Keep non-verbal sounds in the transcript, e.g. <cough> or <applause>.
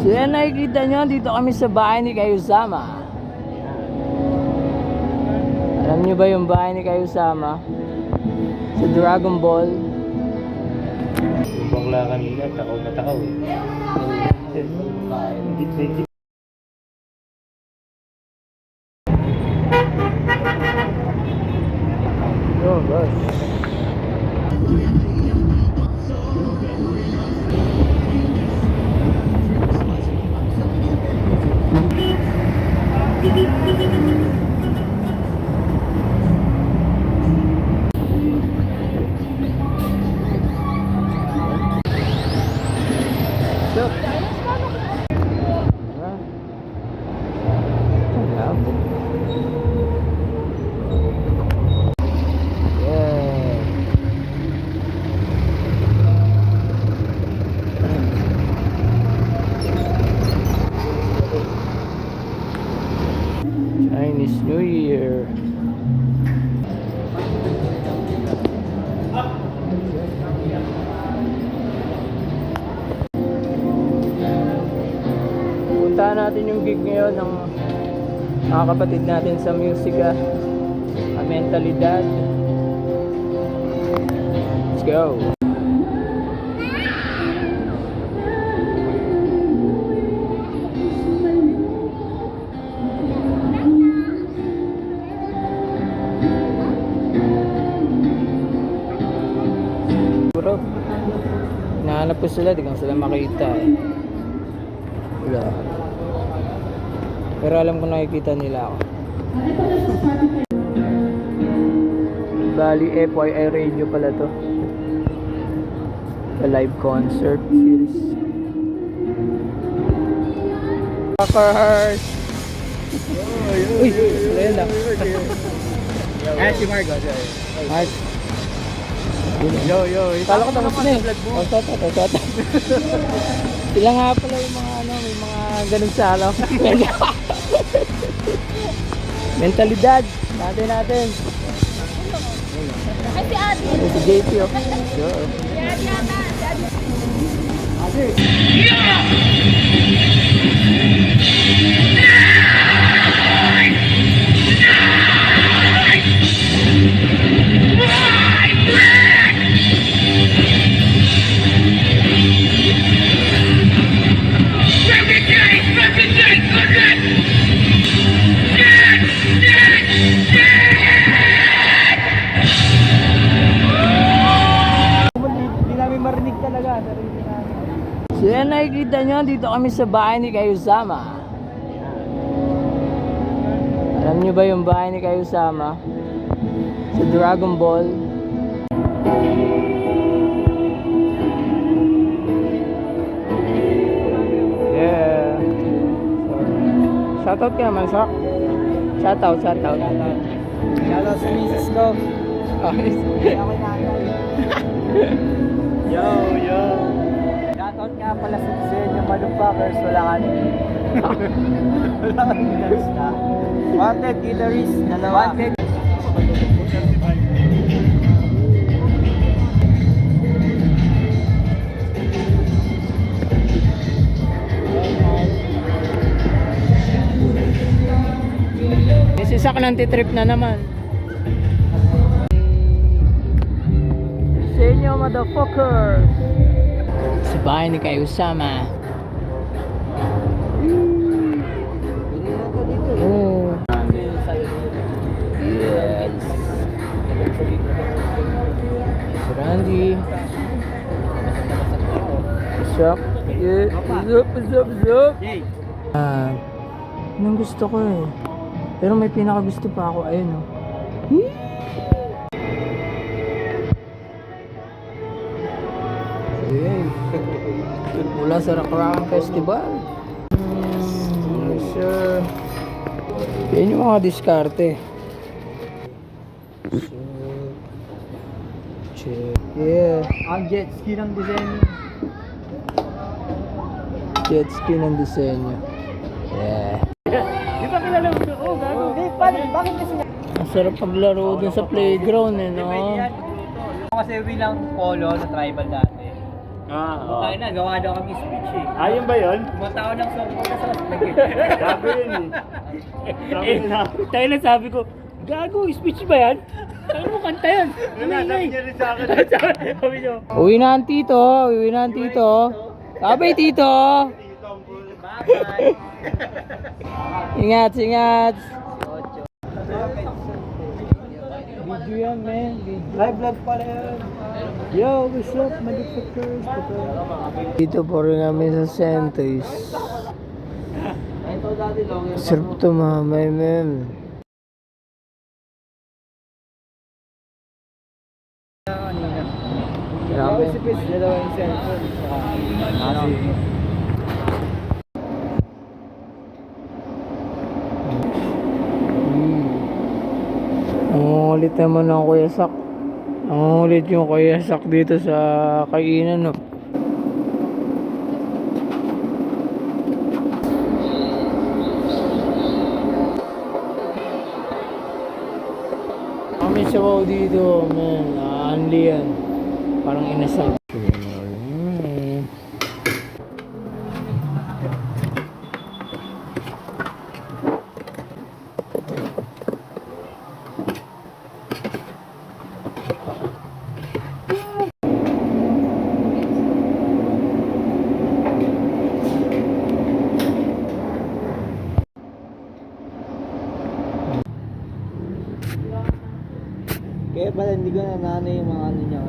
So yan nakikita nyo, dito kami sa bahay ni Kayusama. Alam nyo ba yung bahay ni Kayusama? Sa Dragon Ball. Bakla kanina, takaw na takaw eh. New Year. Puntahan natin yung gig ngayon ng mga kapatid natin sa musika. A mentalidad. Let's go. Sila, di ko sila makita eh. Wala. Pero alam ko nakikita nila ako. Bali, FYI radio pala to. A live concert series. Rockers! Uy, ayun lang. Ah, si Margo. Mark. Yo, yo. Kala ko tapos na eh. Oh, toto, toto, toto. Sila <laughs> nga pala yung mga ano, may mga ganun sa alaw. <laughs> Mentalidad. Natin natin. Ay, si Adi. Ay, si JP oh. Sure. Si Adi yata. Si Adi. Hindi Nakikita nyo, dito kami sa bahay ni Kayusama. Alam nyo ba yung bahay ni Kayusama? Sa Dragon Ball. Yeah. Shoutout ka naman, Sak. Shoutout, shoutout. Shoutout sa misis ko. <laughs> Yo, nga pala sa sa inyo motherfuckers. Wala ka Wala ka guitarist na. Wanted guitarist. Dalawa. Wanted. May sisak ng titrip na naman. Sa inyo, motherfuckers! Sa bahay ni Kayo Sama. Oh. Yes. Si Randy. What's up? Yeah. What's up? What's up? What's up? Yay. Ah, yun ang gusto ko eh. Pero may pinaka gusto pa ako, ayun oh. Ayun. Mula sa Rakrakan Festival. Hmm, yes, sir. Yan yung mga diskarte. So, check. Yeah. Ang jet ski ng disenyo. Jet ski ng disenyo. Yeah. Di ba kilala mo ito? Oh, gago. Di, paano? Bakit kasi Ang sarap paglaro dun sa playground eh, no? Kasi bilang polo sa tribal dati. Ah, oo. Tayo na, gawa daw kami speech eh. Ayun ba yun? Matawa ng na sa Gago <laughs> yun eh. Sabi Eh, nila. tayo na sabi ko, gago, speech ba yan? Ano mo kanta yan? Yun na, sabi niya rin sa akin. <laughs> Sabi niyo. Uwi na ang tito, uwi na ang tito. Sabay tito. Bye-bye. Ingat, ingat. Video yan, man. Video. Live vlog pala yun. Yo, what's up, motherfuckers? Dito po rin kami sa Santos. Sarap to mamay, ma'am. Grabe. si Pis, dalawa yung cellphone. Ano? Hmm. Ang ulit naman ng Kuya Sak. Ang ulit yung Kuya Sak dito sa kainan, no? Kami sa wow dito, man. Uh, only yan. Parang inasal. Mm. Kaya pala hindi ko na nano yung mga ano niya.